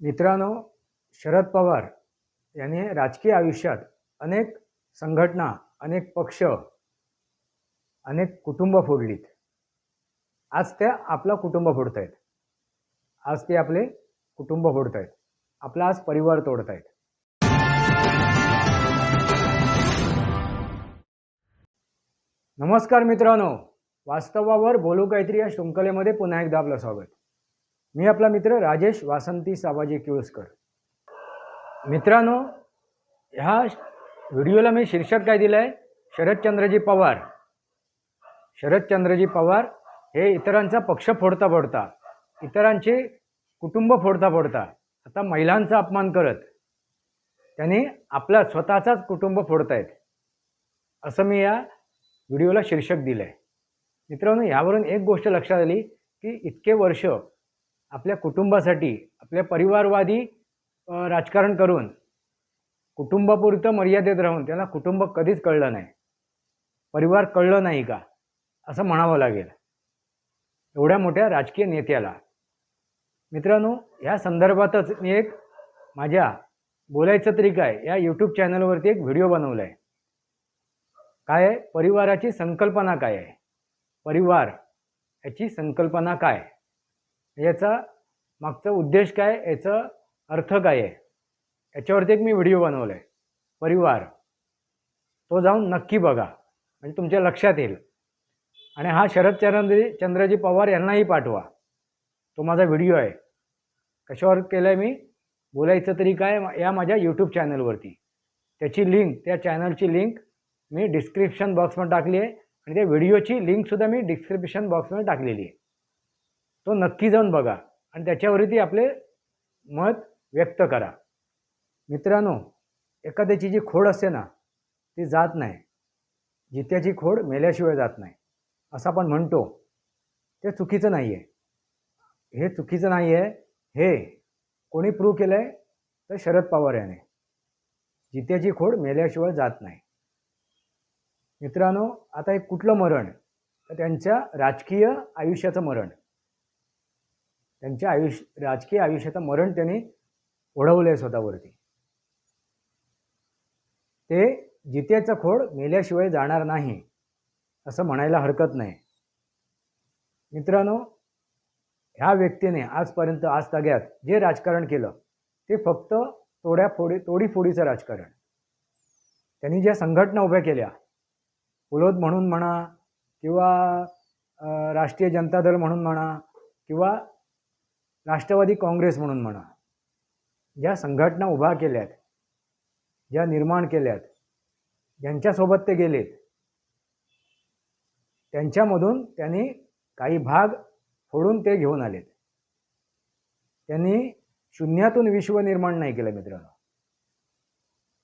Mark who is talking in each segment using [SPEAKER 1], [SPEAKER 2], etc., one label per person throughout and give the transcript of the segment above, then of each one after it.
[SPEAKER 1] मित्रांनो शरद पवार यांनी राजकीय आयुष्यात अनेक संघटना अनेक पक्ष अनेक कुटुंब फोडलीत. आज त्या आपला कुटुंब फोडत आहेत आज ते आपले कुटुंब फोडत आहेत आपला आज परिवार तोडत आहेत नमस्कार मित्रांनो. वास्तवावर बोलू काहीतरी या शृंखलेमध्ये पुन्हा एकदा आपलं स्वागत. मी आपला मित्र राजेश वासंती साबाजी किळुसकर. मित्रांनो ह्या व्हिडिओला मी शीर्षक काय दिलं आहे शरदचंद्रजी पवार. शरदचंद्रजी पवार हे इतरांचा पक्ष फोडता फोडता इतरांचे कुटुंब फोडता फोडता आता महिलांचा अपमान करत त्यांनी आपला स्वतःचाच कुटुंब फोडतायत असं मी या व्हिडिओला शीर्षक दिलं आहे मित्रांनो यावरून एक गोष्ट लक्षात आली की इतके वर्ष आपल्या कुटुंबासाठी आपल्या परिवारवादी राजकारण करून कुटुंबापुरतं मर्यादित राहून त्यांना कुटुंब कधीच कळलं नाही. परिवार कळलं नाही का? असं म्हणावं लागेल. एवढ्या मोठ्या राजकीय नेत्याला. मित्रांनो ह्या संदर्भातच मी एक माझ्या बोलायचं तरी काय या यूट्यूब चॅनलवरती एक व्हिडिओ बनवला आहे काय आहे? परिवाराची संकल्पना काय आहे? परिवार याची संकल्पना काय? याचा मागचा उद्देश काय? याचा अर्थ काय आहे? याच्यावरती एक मी व्हिडिओ बनवला आहे परिवार. तो जाऊन नक्की बघा. म्हणजे तुमच्या लक्षात येईल. आणि हा शरद चंद्रजी चंद्रजी पवार यांनाही पाठवा. तो माझा व्हिडिओ आहे. कशावर केला आहे मी? बोलायचं तरी काय? या माझ्या यूट्यूब चॅनलवरती त्याची लिंक त्या चॅनलची लिंक मी डिस्क्रिप्शन बॉक्समध्ये टाकली आहे. आणि त्या व्हिडिओची लिंकसुद्धा मी डिस्क्रिप्शन बॉक्समध्ये टाकलेली आहे. तो नक्की जाऊन बघा आणि त्याच्यावरती आपले मत व्यक्त करा. मित्रांनो एखाद्याची जी खोड असते ना ती जात नाही. जित्याची खोड मेल्याशिवाय जात नाही. असं आपण म्हणतो. ते चुकीचं नाही आहे हे चुकीचं नाही आहे हे कोणी प्रूव्ह केलं आहे तर शरद पवार याने. जित्याची खोड मेल्याशिवाय जात नाही. मित्रांनो आता एक कुठलं मरण? तर त्यांच्या राजकीय आयुष्याचं मरण. त्यांच्या आयुष्य राजकीय आयुष्याचं मरण त्यांनी ओढवलं आहे स्वतःवरती. ते जित्याचं खोड मेल्याशिवाय जाणार नाही असं म्हणायला हरकत नाही. मित्रांनो ह्या व्यक्तीने आजपर्यंत आज तग्यात जे राजकारण केलं ते फक्त तोड्या फोडी तोडीफोडीचं राजकारण. त्यांनी ज्या संघटना उभ्या केल्या पुलोद म्हणून म्हणा किंवा राष्ट्रीय जनता दल म्हणून म्हणा किंवा राष्ट्रवादी काँग्रेस म्हणून म्हणा. ज्या संघटना उभा केल्यात ज्या निर्माण केल्यात ज्यांच्यासोबत ते गेलेत त्यांच्यामधून त्यांनी काही भाग फोडून ते घेऊन आलेत. त्यांनी शून्यातून विश्व निर्माण नाही केलं मित्रांनो.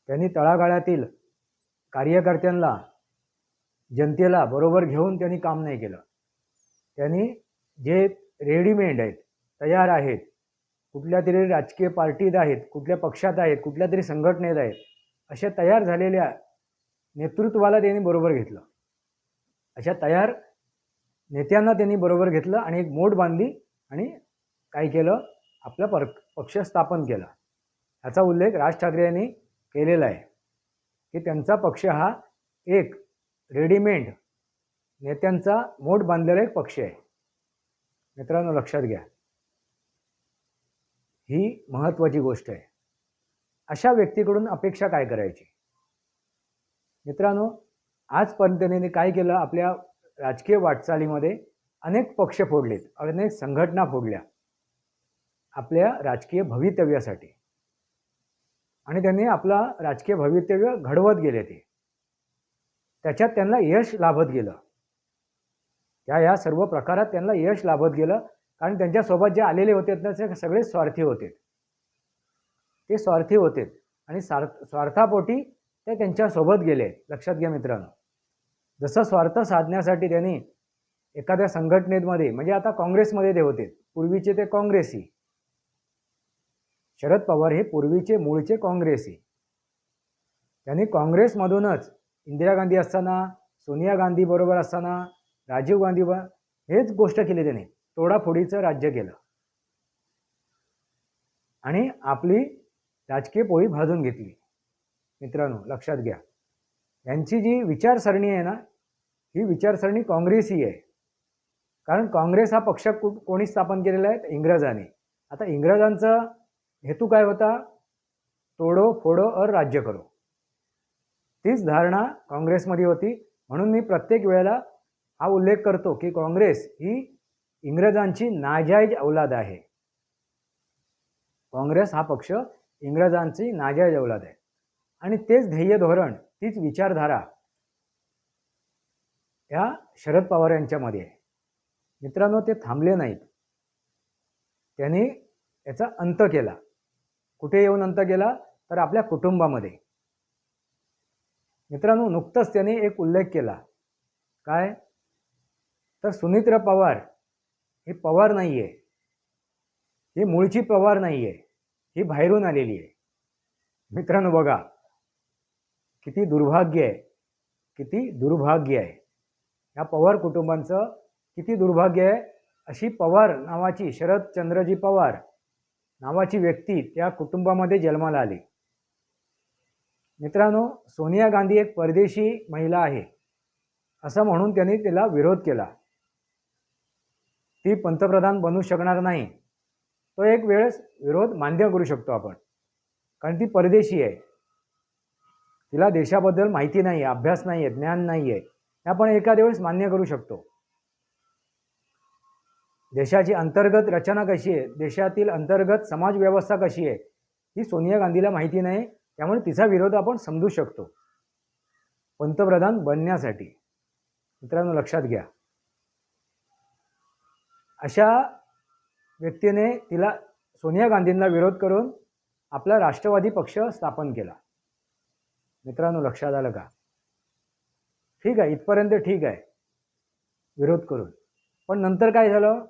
[SPEAKER 1] त्यांनी तळागाळातील कार्यकर्त्यांना जनतेला बरोबर घेऊन त्यांनी काम नाही केलं. त्यांनी जे रेडीमेड आहेत तयार आहेत. कुठल्या तरी राजकीय पार्टीत आहेत कुठल्या पक्षात आहेत कुठल्या तरी संघटनेत आहेत अशा तयार झालेल्या नेतृत्वाला त्यांनी बरोबर घेतलं. अशा तयार नेत्यांना त्यांनी बरोबर घेतलं आणि एक मोठ बांधली आणि काय केलं? आपलं पर पक्ष स्थापन केला. ह्याचा उल्लेख राज ठाकरे यांनी केलेला आहे. की त्यांचा पक्ष हा एक रेडीमेड नेत्यांचा मोठ बांधलेला एक पक्ष आहे. मित्रांनो लक्षात घ्या. ही महत्त्वाची गोष्ट आहे. अशा व्यक्तीकडून अपेक्षा काय करायची? मित्रांनो आजपर्यंत त्यांनी काय केलं? आपल्या राजकीय वाटचालीमध्ये अनेक पक्ष फोडलेत अनेक संघटना फोडल्या. आपल्या राजकीय भवितव्यासाठी. आणि त्यांनी आपला राजकीय भवितव्य घडवत गेले ते. त्याच्यात त्यांना यश लाभत गेलं. त्या या सर्व प्रकारात त्यांना यश लाभत गेलं. कारण त्यांच्यासोबत जे आलेले होते ना ते सगळे स्वार्थी होते. ते स्वार्थी होते. आणि स्वार्थ स्वार्थापोटी ते त्यांच्यासोबत गेले. लक्षात घ्या मित्रांनो. जसं स्वार्थ साधण्यासाठी त्यांनी एखाद्या संघटनेमध्ये म्हणजे आता काँग्रेसमध्ये ते होते. पूर्वीचे ते काँग्रेसी. शरद पवार हे पूर्वीचे मूळचे काँग्रेसी. त्यांनी काँग्रेसमधूनच इंदिरा गांधी असताना सोनिया गांधी बरोबर असताना राजीव गांधी हेच गोष्ट केली त्यांनी. तोडाफोडीचं राज्य केलं. आणि आपली राजकीय पोळी भाजून घेतली. मित्रांनो लक्षात घ्या. यांची जी विचारसरणी आहे ना ही विचारसरणी काँग्रेसी आहे. कारण काँग्रेस हा पक्ष कु कोणी स्थापन केलेला आहे? इंग्रजांनी. आता इंग्रजांचा हेतू काय होता? तोडो फोडो और राज्य करो. तीच धारणा काँग्रेसमध्ये होती. म्हणून मी प्रत्येक वेळेला हा उल्लेख करतो की काँग्रेस ही इंग्रजांची नाजायज औलाद आहे. काँग्रेस हा पक्ष इंग्रजांची नाजायज औलाद आहे. आणि तेच ध्येय धोरण तीच विचारधारा या शरद पवार यांच्यामध्ये आहे. मित्रांनो ते थांबले नाहीत. त्यांनी याचा अंत केला. कुठे येऊन अंत केला? तर आपल्या कुटुंबामध्ये. मित्रांनो नुकतंच त्यांनी एक उल्लेख केला. काय? तर सुनित्रा पवार हे पवार नाही आहे ही मूळची पवार नाही आहे ही बाहेरून आलेली आहे. मित्रांनो बघा किती दुर्भाग्य आहे. किती दुर्भाग्य आहे. या पवार कुटुंबांचं किती दुर्भाग्य आहे. अशी पवार नावाची शरदचंद्रजी पवार नावाची व्यक्ती त्या कुटुंबामध्ये जन्माला आली. मित्रांनो सोनिया गांधी एक परदेशी महिला आहे. असं म्हणून त्यांनी तिला विरोध केला. ती पंतप्रधान बनू शकणार नाही. तो एक वेळेस विरोध मान्य करू शकतो आपण. कारण ती परदेशी आहे. तिला देशाबद्दल माहिती नाही आहे अभ्यास नाही आहे ज्ञान नाही आहे हे आपण एखाद्या वेळेस मान्य करू शकतो. देशाची अंतर्गत रचना कशी आहे? देशातील अंतर्गत समाज व्यवस्था कशी आहे? ही सोनिया गांधीला माहिती नाही. त्यामुळे तिचा विरोध आपण समजू शकतो. पंतप्रधान बनण्यासाठी. मित्रांनो लक्षात घ्या. अशा व्यक्तीने तिला सोनिया गांधींना विरोध करून आपला राष्ट्रवादी पक्ष स्थापन केला. मित्रांनो लक्षात आलं का? ठीक आहे इथपर्यंत ठीक आहे. विरोध करून. पण नंतर काय झालं?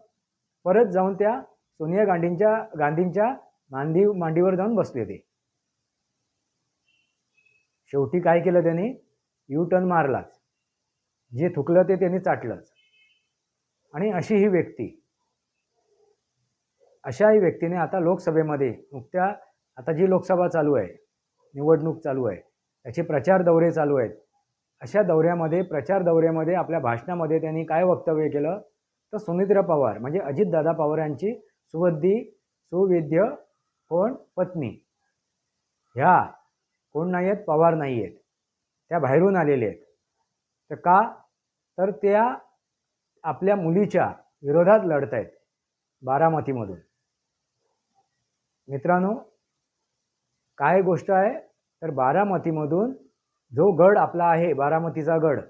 [SPEAKER 1] परत जाऊन त्या सोनिया गांधींच्या गांधींच्या मांडी मांडीवर जाऊन बसले ते. शेवटी काय केलं त्यांनी? यू टर्न मारलाच. जे थुकलं ते त्यांनी चाटलंच. आणि अशी ही व्यक्ती अशाही व्यक्तीने आता लोकसभेमध्ये नुकत्या आता जी लोकसभा चालू आहे निवडणूक चालू आहे त्याचे प्रचार दौरे चालू आहेत अशा दौऱ्यामध्ये प्रचार दौऱ्यामध्ये आपल्या भाषणामध्ये त्यांनी काय वक्तव्य केलं? तर सुनित्र पवार म्हणजे अजितदादा पवार यांची सुवद्धी सुविद्य कोण? पत्नी. ह्या कोण नाही आहेत पवार नाही आहेत त्या बाहेरून आलेले आहेत. तर का? तर त्या आपल्या मुलीच्या विरोधात लढत आहेत बारामतीमधून. मित्रांनो काय गोष्ट आहे? तर बारामतीमधून जो गड आपला आहे बारामतीचा गड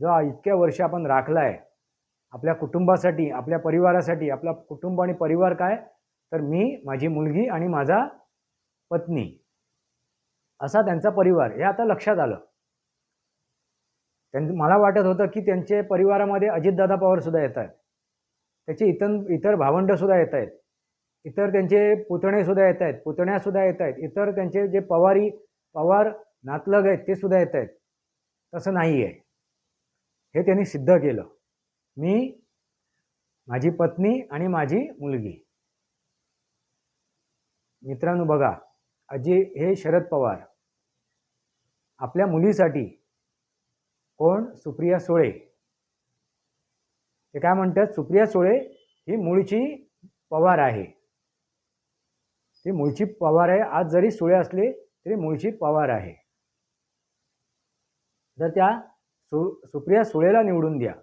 [SPEAKER 1] जो इतक्या वर्ष आपण राखला आहे आपल्या कुटुंबासाठी आपल्या परिवारासाठी आपला कुटुंब आणि परिवार काय? तर मी माझी मुलगी आणि माझा पत्नी. असा त्यांचा परिवार. हे आता लक्षात आलं. त्यां मला वाटत होतं की त्यांचे परिवारामध्ये अजितदादा पवारसुद्धा येत आहेत. त्याचे इतर इतर भावंडंसुद्धा येत आहेत. इतर त्यांचे पुतणेसुद्धा येत आहेत पुतण्यासुद्धा येत आहेत. इतर त्यांचे जे पवारी पवार नातलग आहेत ते सुद्धा येत आहेत. तसं नाही आहे हे त्यांनी सिद्ध केलं. मी माझी पत्नी आणि माझी मुलगी. मित्रांनो बघा अजय हे शरद पवार. आपल्या मुलीसाठी कोण? सुप्रिया सुळे. ते काय म्हणतात? सुप्रिया सुळे ही मूळची पवार आहे. ती मुळची पवार आहे. आज जरी सुळे असले तरी मुळची पवार आहे. तर त्या सु सुप्रिया सुळेला निवडून द्या.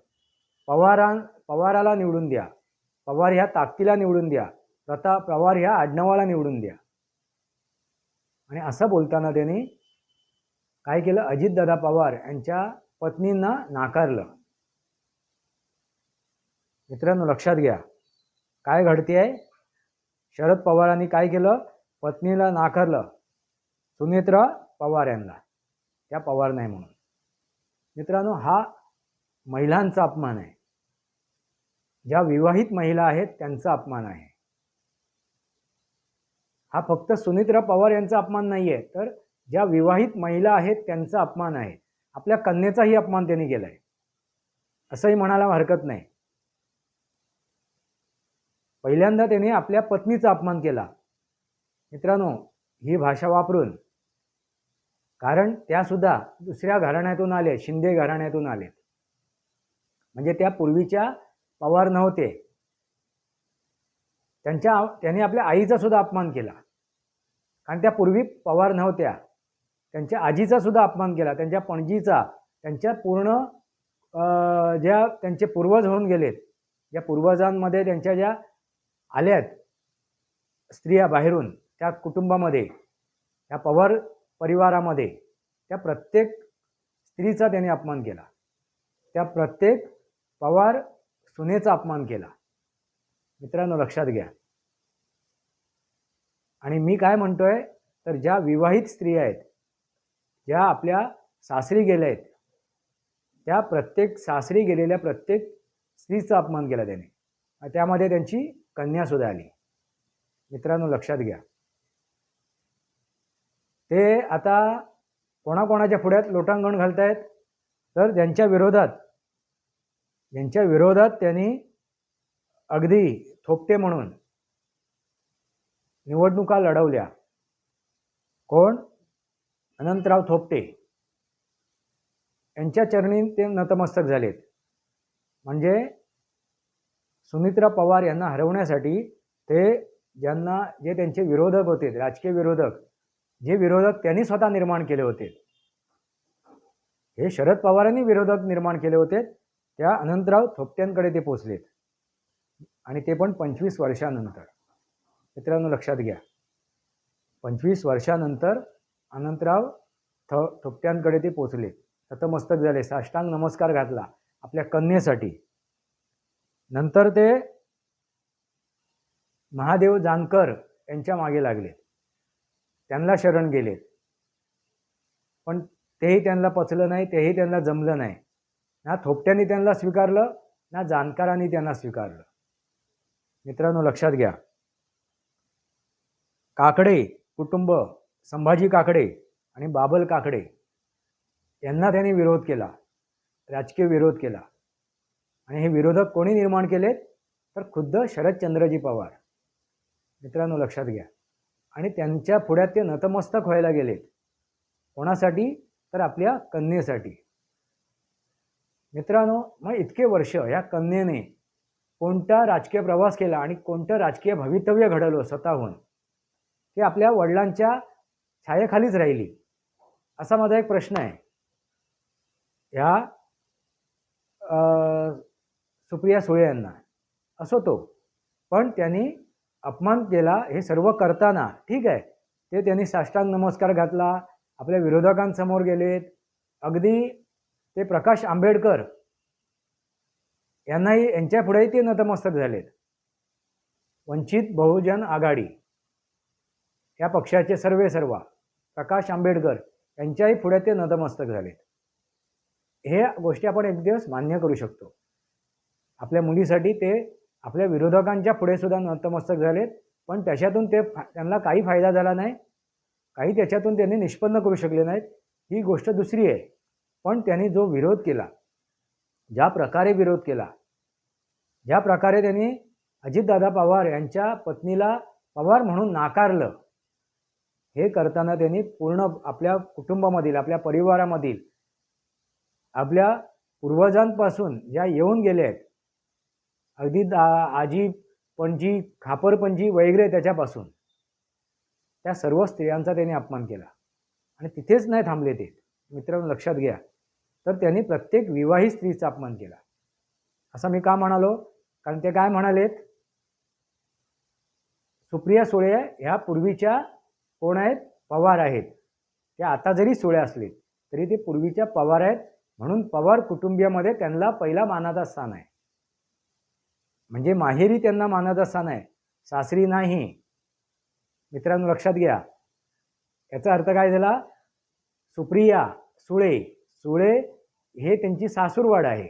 [SPEAKER 1] पवारां पवाराला निवडून द्या. पवार ह्या ताकदीला निवडून द्या. प्रता पवार ह्या आडनावाला निवडून द्या. आणि असं बोलताना त्यांनी काय केलं? अजितदादा पवार यांच्या पत्नींना नाकारलं. मित्रांनो लक्षात घ्या. काय घडते आहे शरद पवारांनी काय केलं? पत्नीला नाकारलं. सुनेत्रा पवार यांना. त्या पवार नाही म्हणून. मित्रांनो हा महिलांचा अपमान आहे. ज्या विवाहित महिला आहेत त्यांचा अपमान आहे. हा फक्त सुनित्रा पवार यांचा अपमान नाही आहे तर ज्या विवाहित महिला आहेत त्यांचा अपमान आहे. आपल्या कन्येचाही अपमान त्यांनी केला आहे असंही म्हणायला हरकत नाही. पहिल्यांदा त्याने आपल्या पत्नीचा अपमान केला. मित्रांनो ही भाषा वापरून कारण त्यासुद्धा दुसऱ्या घराण्यातून आले शिंदे घराण्यातून आले. म्हणजे त्या पूर्वीच्या पवार नव्हते. त्यांच्या त्यांनी आपल्या आईचा सुद्धा अपमान केला. कारण त्या पूर्वी पवार नव्हत्या. त्यांच्या आजीचा सुद्धा अपमान केला. त्यांच्या पणजीचा त्यांच्या पूर्ण अं, ज्या त्यांचे पूर्वज होऊन गेलेत ज्या पूर्वजांमध्ये त्यांच्या ज्या आल्यात. स्त्रिया बाहेरून त्या कुटुंबामध्ये त्या पवार परिवारामध्ये त्या प्रत्येक स्त्रीचा त्यांनी अपमान केला. त्या प्रत्येक पवार सुनेचा अपमान केला. मित्रांनो लक्षात घ्या. आणि मी काय म्हणतोय तर ज्या विवाहित स्त्रिया आहेत ज्या आपल्या सासरी गेल्या आहेत त्या प्रत्येक सासरी गेलेल्या प्रत्येक स्त्रीचा अपमान केला त्याने. त्यामध्ये त्यांची कन्यासुद्धा आली. मित्रांनो लक्षात घ्या. ते आता कोणाकोणाच्या पुढ्यात लोटांगण घालतायत? तर त्यांच्या विरोधात यांच्या विरोधात त्यांनी अगदी थोपटे म्हणून निवडणुका लढवल्या. कोण? अनंतराव थोपटे. यांच्या चरणी ते नतमस्तक झालेत. म्हणजे सुमित्रा पवार यांना हरवण्यासाठी ते ज्यांना जे त्यांचे विरोधक होते राजकीय विरोधक जे विरोधक त्यांनी स्वतः निर्माण केले होते. हे शरद पवारांनी विरोधक निर्माण केले होते. त्या अनंतराव थोपट्यांकडे ते पोचलेत. आणि ते पण पंचवीस वर्षानंतर. मित्रांनो लक्षात घ्या. पंचवीस वर्षानंतर अनंतराव थ थोपट्यांकडे ते पोचले नतमस्तक झाले. साष्टांग नमस्कार घातला आपल्या कन्येसाठी. नंतर ते महादेव जानकर यांच्या मागे लागले. त्यांना शरण गेले. पण तेही त्यांना पचलं नाही तेही त्यांना जमलं नाही. ना थोपट्यांनी त्यांना स्वीकारलं ना जाणकारांनी त्यांना स्वीकारलं. मित्रांनो लक्षात घ्या. काकडे कुटुंब संभाजी काकडे आणि बाबल काकडे यांना त्यांनी विरोध केला राजकीय विरोध केला. आणि हे विरोधक कोणी निर्माण केलेत? तर खुद्द शरदचंद्रजी पवार. मित्रांनो लक्षात घ्या. आणि त्यांच्या पुढ्यात ते नतमस्तक व्हायला गेलेत. कोणासाठी? तर आपल्या कन्येसाठी. मित्रांनो मग इतके वर्ष या कन्येने कोणता राजकीय प्रवास केला आणि कोणतं राजकीय भवितव्य घडवलं स्वतःहून? ते आपल्या वडिलांच्या छायेखालीच राहिली. असा माझा एक प्रश्न आहे. ह्या सुप्रिया सुळे यांना. असो तो. पण त्यांनी अपमान केला हे सर्व करताना ठीक आहे ते त्यांनी साष्टांग नमस्कार घातला आपल्या विरोधकांसमोर गेलेत. अगदी ते प्रकाश आंबेडकर यांनाही यांच्या पुढेही ते नतमस्तक झालेत. वंचित बहुजन आघाडी या पक्षाचे सर्वे सर्वा प्रकाश आंबेडकर यांच्याही पुढे ते नतमस्तक झालेत. हे गोष्टी आपण एक दिवस मान्य करू शकतो. आपल्या मुलीसाठी ते आपल्या विरोधकांच्या पुढे सुद्धा नतमस्तक झालेत. पण त्याच्यातून ते त्यांना काही फायदा झाला नाही. काही त्याच्यातून त्यांनी निष्पन्न करू शकले नाहीत. ही गोष्ट दुसरी आहे. पण त्यांनी जो विरोध केला ज्या प्रकारे विरोध केला ज्या प्रकारे त्यांनी अजितदादा पवार यांच्या पत्नीला पवार म्हणून नाकारलं हे करताना त्यांनी पूर्ण आपल्या कुटुंबामधील आपल्या परिवारामधील आपल्या पूर्वजांपासून ज्या येऊन गेल्या आहेत अगदी दा- आजी पणजी खापरपणजी वगैरे त्याच्यापासून. त्या सर्व स्त्रियांचा त्यांनी अपमान केला. आणि तिथेच नाही थांबले ते. मित्रांनो लक्षात घ्या. तर त्यांनी प्रत्येक विवाहित स्त्रीचा अपमान केला. असं मी का म्हणालो? कारण ते काय म्हणालेत? सुप्रिया सुळे ह्या पूर्वीच्या कोण आहेत? पवार आहेत. त्या आता जरी सुळे असले तरी ते पूर्वीच्या पवार आहेत. म्हणून पवार कुटुंबियामध्ये त्यांना पहिला मानाचा स्थान आहे. म्हणजे माहेरी त्यांना मानाचा स्थान आहे. सासरी नाही. मित्रांनो लक्षात घ्या. याचा अर्थ काय झाला? सुप्रिया सुळे सुळे हे त्यांची सासूरवाड आहे.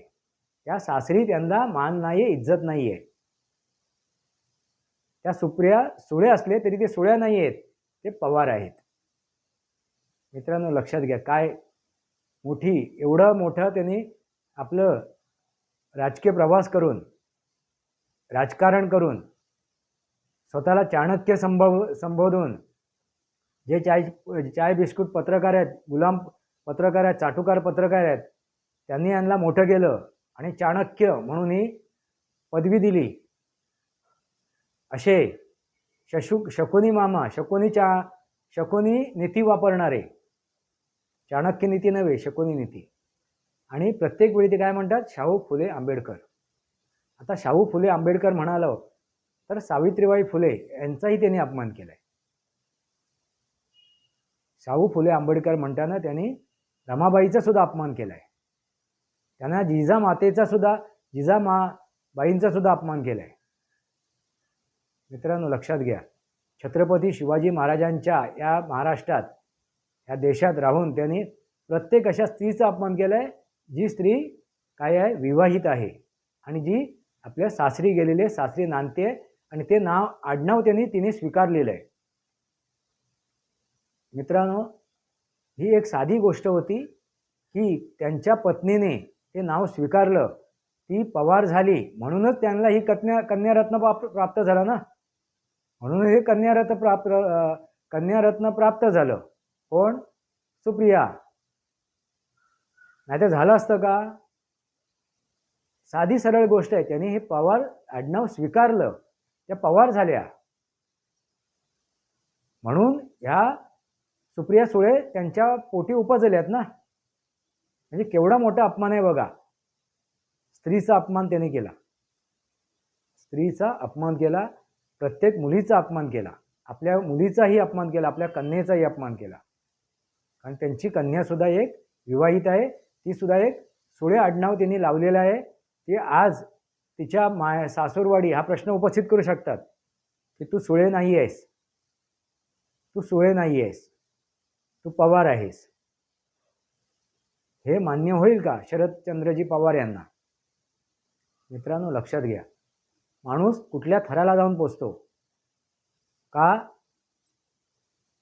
[SPEAKER 1] त्या सासरी त्यांना मान नाही आहे इज्जत नाही आहे त्या सुप्रिया सुळे असले तरी ते सुळ्या नाही आहेत ते पवार आहेत. मित्रांनो लक्षात घ्या. काय मोठी एवढं मोठं त्यांनी आपलं राजकीय प्रवास करून राजकारण करून स्वतःला चाणक्य संभव संबोधून जे चाय चाय बिस्कुट पत्रकार आहेत गुलाम पत्रकार आहेत चाटुकार पत्रकार आहेत त्यांनी यांना मोठं केलं आणि चाणक्य म्हणून ही पदवी दिली. असे शशु शकुनी मामा शकुनी चा शकुनी नीती वापरणारे. चाणक्य नीती नव्हे शकुनी नीती. आणि प्रत्येक वेळी ते काय म्हणतात? शाहू फुले आंबेडकर. आता शाहू फुले आंबेडकर म्हणालो तर सावित्रीबाई फुले यांचाही त्यांनी अपमान केलाय. शाहू फुले आंबेडकर म्हणताना त्यांनी रमाबाईचा सुद्धा अपमान केलाय. त्यांना जिजा मातेचा सुद्धा जिजा मा बाईंचा सुद्धा अपमान केलाय. मित्रांनो लक्षात घ्या छत्रपती शिवाजी महाराजांच्या या महाराष्ट्रात या देशात राहून त्यांनी प्रत्येक अशा स्त्रीचा अपमान केलाय जी स्त्री काय आहे विवाहित आहे. आणि जी आपल्या सासरी गेलेले सासरी नांदते आणि ते नाव आडनाव त्यांनी तिने स्वीकारलेलं आहे. मित्रांनो ही एक साधी गोष्ट होती की त्यांच्या पत्नीने ते नाव स्वीकारलं. ती पवार झाली. म्हणूनच त्यांना ही कन्या कन्यारत्न प्राप्त प्राप्त झालं ना? म्हणून हे कन्यारत्न प्राप्त कन्यारत्न प्राप्त झालं. कोण? सुप्रिया. नाही तर झालं असतं का? साधी सरळ गोष्ट आहे. त्यांनी हे पवार आडनाव स्वीकारलं. त्या पवार झाल्या. म्हणून ह्या सुप्रिया सुळे त्यांच्या पोटी उपजल्यात ना. म्हणजे केवढा मोठा अपमान आहे बघा. स्त्रीचा अपमान त्याने केला. स्त्रीचा अपमान केला. प्रत्येक मुलीचा अपमान केला. आपल्या मुलीचाही अपमान केला. आपल्या कन्येचाही अपमान केला. कारण त्यांची कन्यासुद्धा एक विवाहित आहे. ती सुद्धा एक सुळे आडनाव त्यांनी लावलेलं आहे. ती आज तिच्या माय सासूरवाडी हा प्रश्न उपस्थित करू शकतात की तू सुळे नाही आहेस. तू सुळे नाही आहेस. तू पवार आहेस. हे मान्य होईल का शरदचंद्रजी पवार यांना? मित्रांनो लक्षात घ्या. माणूस कुठल्या थराला जाऊन पोचतो? का?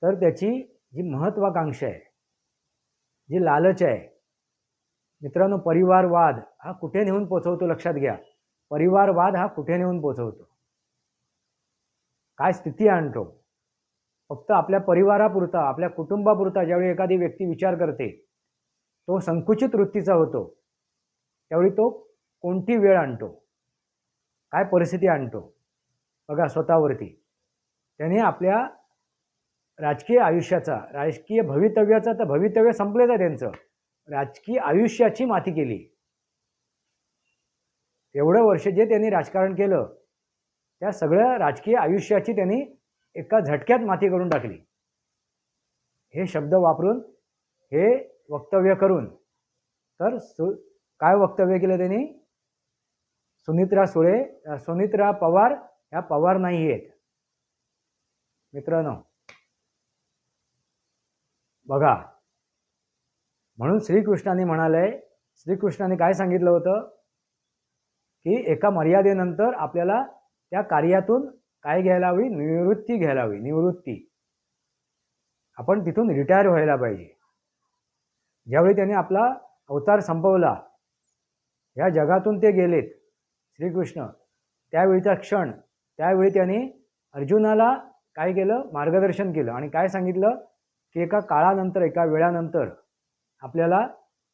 [SPEAKER 1] तर त्याची जी महत्वाकांक्षा आहे जी लालच आहे मित्रांनो परिवारवाद हा कुठे नेऊन पोचवतो लक्षात घ्या. परिवारवाद हा कुठे नेऊन पोचवतो? काय स्थिती आणतो? फक्त आपल्या परिवारापुरता आपल्या कुटुंबापुरता ज्यावेळी एखादी व्यक्ती विचार करते तो संकुचित वृत्तीचा होतो. त्यावेळी तो कोणती वेळ आणतो? काय परिस्थिती आणतो? बघा स्वतःवरती. त्याने आपल्या राजकीय आयुष्याचा राजकीय भवितव्याचा तर भवितव्य संपलेलं आहे त्यांचं. राजकीय आयुष्याची माती केली. एवढं वर्ष जे त्यांनी राजकारण केलं त्या सगळ्या राजकीय आयुष्याची त्यांनी एका झटक्यात माती करून टाकली. हे शब्द वापरून हे वक्तव्य करून तर सु काय वक्तव्य केलं त्यांनी? सुनित्रा सुळे सुनित्रा पवार ह्या पवार नाही आहेत. मित्रांनो बघा म्हणून श्रीकृष्णाने म्हणालंय श्रीकृष्णाने काय सांगितलं होतं? की एका मर्यादेनंतर आपल्याला त्या कार्यातून काय घ्यायला हवी? निवृत्ती घ्यायला हवी. निवृत्ती. आपण तिथून रिटायर व्हायला पाहिजे. ज्यावेळी त्याने आपला अवतार संपवला या जगातून ते गेलेत श्रीकृष्ण. त्यावेळीचा क्षण त्यावेळी त्यांनी अर्जुनाला काय केलं? मार्गदर्शन केलं. आणि काय सांगितलं? की एका काळानंतर एका वेळानंतर आपल्याला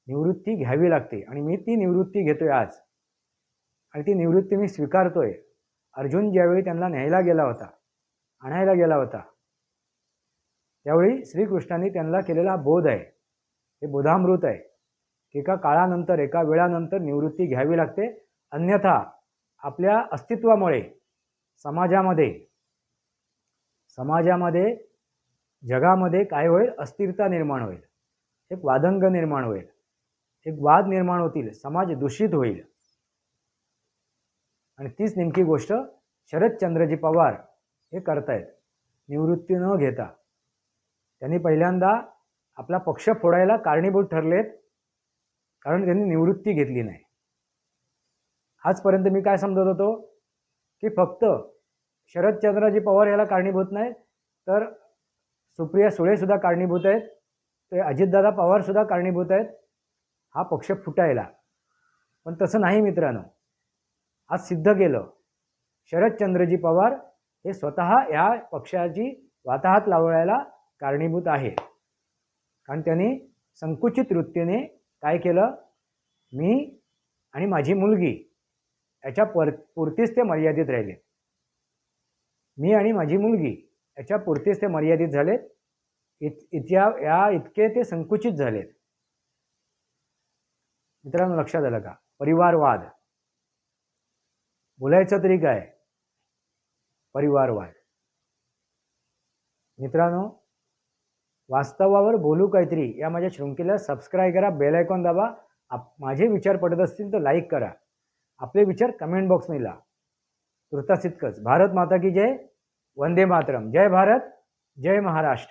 [SPEAKER 1] निवृत्ती घ्यावी लागते. आणि मी ती निवृत्ती घेतोय आज. आणि ती निवृत्ती मी स्वीकारतोय. अर्जुन ज्यावेळी त्यांना न्यायला गेला होता आणायला गेला होता त्यावेळी श्रीकृष्णाने त्यांना केलेला बोध आहे. हे बोधामृत आहे. की एका काळानंतर एका वेळानंतर निवृत्ती घ्यावी लागते. अन्यथा आपल्या अस्तित्वामुळे समाजामध्ये समाजामध्ये जगामध्ये काय होईल? अस्थिरता निर्माण होईल. एक वादंग निर्माण होईल. एक वाद निर्माण होतील समाज दूषित होईल. आणि तीच नेमकी गोष्ट शरदचंद्रजी पवार हे करतायत. निवृत्ती न घेता. त्यांनी पहिल्यांदा आपला पक्ष फोडायला कारणीभूत ठरलेत कारण त्यांनी निवृत्ती घेतली नाही. आजपर्यंत मी काय समजत होतो? की फक्त शरदचंद्रजी पवार याला कारणीभूत नाही तर सुप्रिया सुळेसुद्धा कारणीभूत आहेत. ते अजितदादा पवारसुद्धा कारणीभूत आहेत. हा पक्ष फुटायला. पण तसं नाही मित्रांनो. आज सिद्ध केलं. शरदचंद्रजी पवार हे स्वतः या पक्षाची वाताहात लावण्याला कारणीभूत आहे कारण त्यांनी संकुचित वृत्तीने काय केलं? मी आणि माझी मुलगी याच्या पर पुरतीच ते मर्यादित राहिले मी आणि माझी मुलगी याच्या पुरतीच ते मर्यादित झालेत. इत इत्या या इतके ते संकुचित झालेत. मित्रांनो लक्षात आलं का? परिवारवाद. बोलायचं तरी काय? परिवारवाद. मित्रांनो वास्तवावर बोलू काहीतरी या माझ्या शृंखलेला सबस्क्राईब करा बेल आयकॉन दाबा. आप माझे विचार पडत असतील तर लाईक करा. आपले विचार कमेंट बॉक्समध्ये ला. तुर्तास इतकंच भारत माता की जय. वंदे मातरम. जय भारत जय महाराष्ट्र.